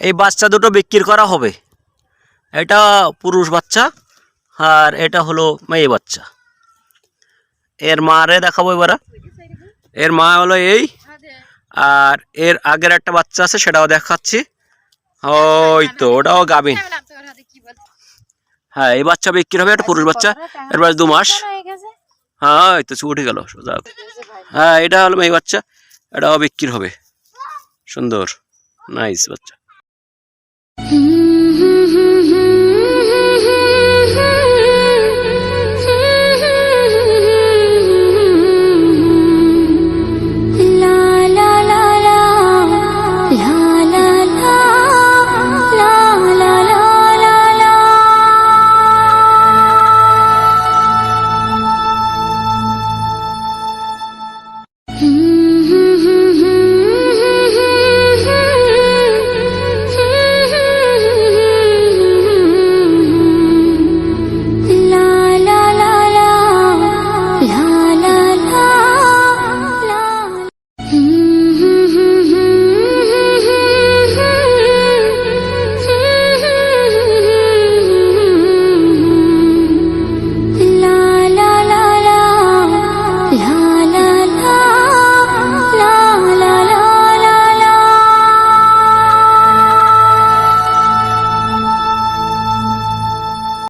এই বাচ্চা দুটো বিক্রি করা হবে। এটা পুরুষ বাচ্চা আর এটা হলো মেয়ে বাচ্চা। এর মারে দেখাবো এবারে। এর মা হলো এই আর এর আগের একটা বাচ্চা আছে, সেটাও দেখাচ্ছি। ওই তো, ওটাও গাভিন হ্যাঁ এই বাচ্চা বিক্রি হবে একটা পুরুষ বাচ্চা। এর বয়স দু মাস। হ্যাঁ ওই তো উঠে গেল। হ্যাঁ এটা হলো মেয়ে বাচ্চা, এটাও বিক্রি হবে। সুন্দর, নাইস বাচ্চা। Hmm?